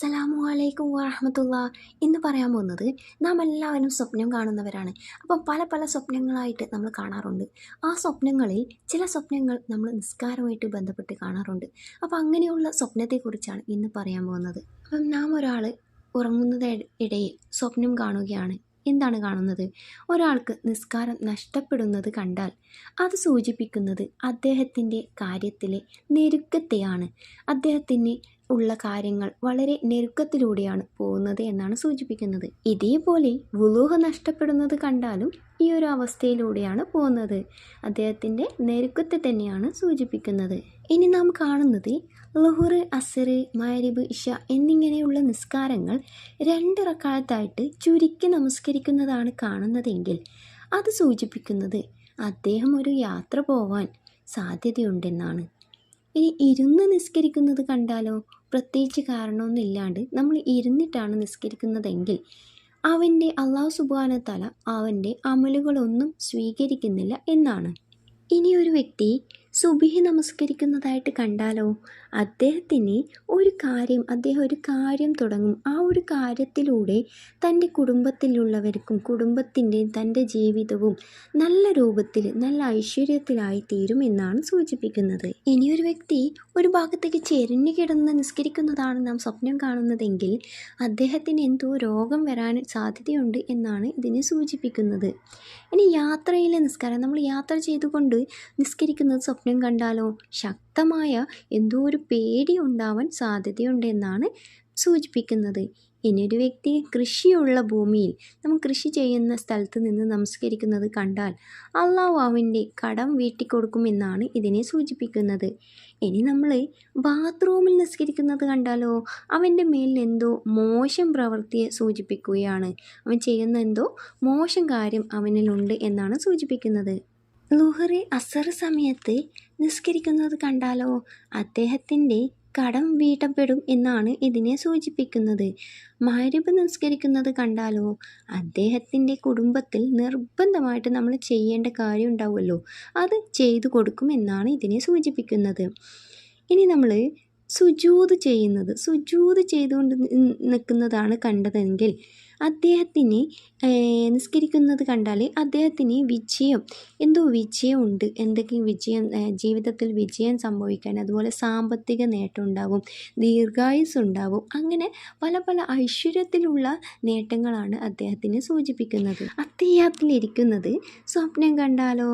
അസ്സലാമു അലൈക്കും വറഹമത്തുള്ള. ഇന്ന് പറയാൻ പോകുന്നത് നാം എല്ലാവരും സ്വപ്നം കാണുന്നവരാണ്. അപ്പം പല പല സ്വപ്നങ്ങളായിട്ട് നമ്മൾ കാണാറുണ്ട്. ആ സ്വപ്നങ്ങളിൽ ചില സ്വപ്നങ്ങൾ നമ്മൾ നിസ്കാരമായിട്ട് ബന്ധപ്പെട്ട് കാണാറുണ്ട്. അപ്പം അങ്ങനെയുള്ള സ്വപ്നത്തെക്കുറിച്ചാണ് ഇന്ന് പറയാൻ പോകുന്നത്. അപ്പം നാം ഒരാൾ ഉറങ്ങുന്നത് ഇടയിൽ സ്വപ്നം കാണുകയാണ്. എന്താണ് കാണുന്നത്? ഒരാൾക്ക് നിസ്കാരം നഷ്ടപ്പെടുന്നത് കണ്ടാൽ അത് സൂചിപ്പിക്കുന്നത് അദ്ദേഹത്തിന്റെ കാര്യത്തിലെ ഞെരുക്കത്തെയാണ്. അദ്ദേഹത്തിന് ഉള്ള കാര്യങ്ങൾ വളരെ ഞെരുക്കത്തിലൂടെയാണ് പോകുന്നത് എന്നാണ് സൂചിപ്പിക്കുന്നത്. ഇതേപോലെ വുളൂഹ നഷ്ടപ്പെടുന്നത് കണ്ടാലും ഈ ഒരു അവസ്ഥയിലൂടെയാണ് പോകുന്നത്. അദ്ദേഹത്തിന്റെ നെരുക്കത്തെ തന്നെയാണ് സൂചിപ്പിക്കുന്നത്. ഇനി നാം കാണുന്നത് ലുഹുർ അസർ മാരിബ് ഇഷ എന്നിങ്ങനെയുള്ള നിസ്കാരങ്ങൾ രണ്ടിറക്കാലത്തായിട്ട് ചുരുക്കി നമസ്കരിക്കുന്നതാണ് കാണുന്നതെങ്കിൽ അത് സൂചിപ്പിക്കുന്നത് അദ്ദേഹം ഒരു യാത്ര പോവാൻ സാധ്യതയുണ്ടെന്നാണ്. ഇനി ഇരുന്ന് നിസ്കരിക്കുന്നത് കണ്ടാലോ? പ്രത്യേകിച്ച് കാരണമൊന്നുമില്ലാണ്ട് നമ്മൾ ഇരുന്നിട്ടാണ് നിസ്കരിക്കുന്നതെങ്കിൽ അവന്റെ അള്ളാഹു സുബാന തല അവന്റെ അമലുകളൊന്നും സ്വീകരിക്കുന്നില്ല എന്നാണ്. ഇനി ഒരു വ്യക്തി സുബിഹി നമസ്കരിക്കുന്നതായിട്ട് കണ്ടാലോ? അദ്ദേഹത്തിന് ഒരു കാര്യം അദ്ദേഹം ഒരു കാര്യം തുടങ്ങും. ആ ഒരു കാര്യത്തിലൂടെ തന്റെ കുടുംബത്തിലുള്ളവർക്കും കുടുംബത്തിന്റെയും തന്റെ ജീവിതവും നല്ല രൂപത്തിൽ നല്ല ഐശ്വര്യത്തിലായി തീരും എന്നാണ് സൂചിപ്പിക്കുന്നത്. ഇനിയൊരു വ്യക്തി ഒരു ഭാഗത്തേക്ക് ചെരിഞ്ഞു കിടന്ന് നിസ്കരിക്കുന്നതാണ് നാം സ്വപ്നം കാണുന്നതെങ്കിൽ അദ്ദേഹത്തിന് എന്തോ രോഗം വരാൻ സാധ്യതയുണ്ട് എന്നാണ് ഇതിനെ സൂചിപ്പിക്കുന്നത്. ഇനി യാത്രയിലെ നിസ്കാരം നമ്മൾ യാത്ര ചെയ്തുകൊണ്ട് നിസ്കരിക്കുന്നത് സ്വപ്നം കണ്ടാലോ? ശക്തമായ എന്തോ ഒരു പേടി ഉണ്ടാവാൻ സാധ്യതയുണ്ടെന്നാണ് സൂചിപ്പിക്കുന്നത്. ഇനി ഒരു വ്യക്തി കൃഷിയുള്ള ഭൂമിയിൽ നമ്മൾ കൃഷി ചെയ്യുന്ന സ്ഥലത്ത് നിന്ന് നമസ്കരിക്കുന്നത് കണ്ടാൽ അള്ളാവാവിന്റെ കടം വീട്ടിക്കൊടുക്കുമെന്നാണ് ഇതിനെ സൂചിപ്പിക്കുന്നത്. ഇനി നമ്മൾ ബാത്റൂമിൽ നിസ്കരിക്കുന്നത് കണ്ടാലോ? അവന്റെ മേലിൽ എന്തോ മോശം പ്രവൃത്തിയെ സൂചിപ്പിക്കുകയാണ്. അവൻ ചെയ്യുന്ന എന്തോ മോശം കാര്യം അവനിലുണ്ട് എന്നാണ് സൂചിപ്പിക്കുന്നത്. ലുഹറി അസർ സമയത്ത് നിസ്കരിക്കുന്നത് കണ്ടാലോ? അദ്ദേഹത്തിന്റെ കടം വീട്ടപ്പെടും എന്നാണ് ഇതിനെ സൂചിപ്പിക്കുന്നത്. മഹരിബ് നിസ്കരിക്കുന്നത് കണ്ടാലോ? അദ്ദേഹത്തിന്റെ കുടുംബത്തിൽ നിർബന്ധമായിട്ട് നമ്മൾ ചെയ്യേണ്ട കാര്യം ഉണ്ടാവുമല്ലോ. അത് ചെയ്തു കൊടുക്കും എന്നാണ് ഇതിനെ സൂചിപ്പിക്കുന്നത്. ഇനി നമ്മൾ സുജൂത് ചെയ്യുന്നത്. സുജൂത് ചെയ്തുകൊണ്ട് നിൽക്കുന്നതാണ് കണ്ടതെങ്കിൽ അദ്ദേഹത്തിന് നിസ്കരിക്കുന്നത് കണ്ടാൽ അദ്ദേഹത്തിന് വിജയം. എന്തോ വിജയമുണ്ട്. എന്തൊക്കെയും വിജയം ജീവിതത്തിൽ വിജയം സംഭവിക്കാൻ. അതുപോലെ സാമ്പത്തിക നേട്ടം ഉണ്ടാവും ദീർഘായുസ് അങ്ങനെ പല പല ഐശ്വര്യത്തിലുള്ള നേട്ടങ്ങളാണ് അദ്ദേഹത്തിന് സൂചിപ്പിക്കുന്നത്. അദ്ദേഹത്തിലിരിക്കുന്നത് സ്വപ്നം കണ്ടാലോ?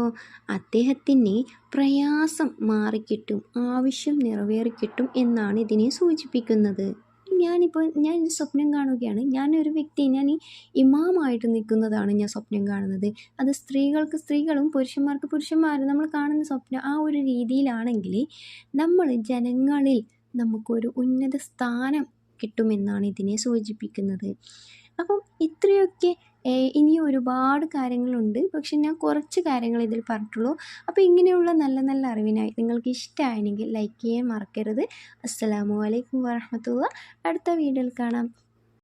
അദ്ദേഹത്തിന് പ്രയാസം മാറിക്കിട്ടും ആവശ്യം നിറവേറിക്കിട്ടും എന്നാണ് ഇതിനെ സൂചിപ്പിക്കുന്നത്. ഞാനിപ്പോൾ ഞാൻ സ്വപ്നം കാണുകയാണ്. ഞാനൊരു വ്യക്തി ഞാൻ ഈ ഇമാമായിട്ട് നിൽക്കുന്നതാണ് ഞാൻ സ്വപ്നം കാണുന്നത്. അത് സ്ത്രീകൾക്ക് സ്ത്രീകളും പുരുഷന്മാർക്ക് പുരുഷന്മാരും നമ്മൾ കാണുന്ന സ്വപ്നം ആ ഒരു രീതിയിലാണെങ്കിൽ നമ്മൾ ജനങ്ങളിൽ നമുക്കൊരു ഉന്നത സ്ഥാനം കിട്ടുമെന്നാണ് ഇതിനെ സൂചിപ്പിക്കുന്നത്. അപ്പം ഇത്രയൊക്കെ ഇനി ഒരുപാട് കാര്യങ്ങളുണ്ട്. പക്ഷെ ഞാൻ കുറച്ച് കാര്യങ്ങൾ ഇതിൽ പറഞ്ഞിട്ടുള്ളൂ. അപ്പോൾ ഇങ്ങനെയുള്ള നല്ല നല്ല അറിവിനായി നിങ്ങൾക്ക് ഇഷ്ടമായെങ്കിൽ ലൈക്ക് ചെയ്യാൻ മറക്കരുത്. അസ്സലാമു അലൈക്കും വറഹമത്തുള്ള. അടുത്ത വീഡിയോയിൽ കാണാം.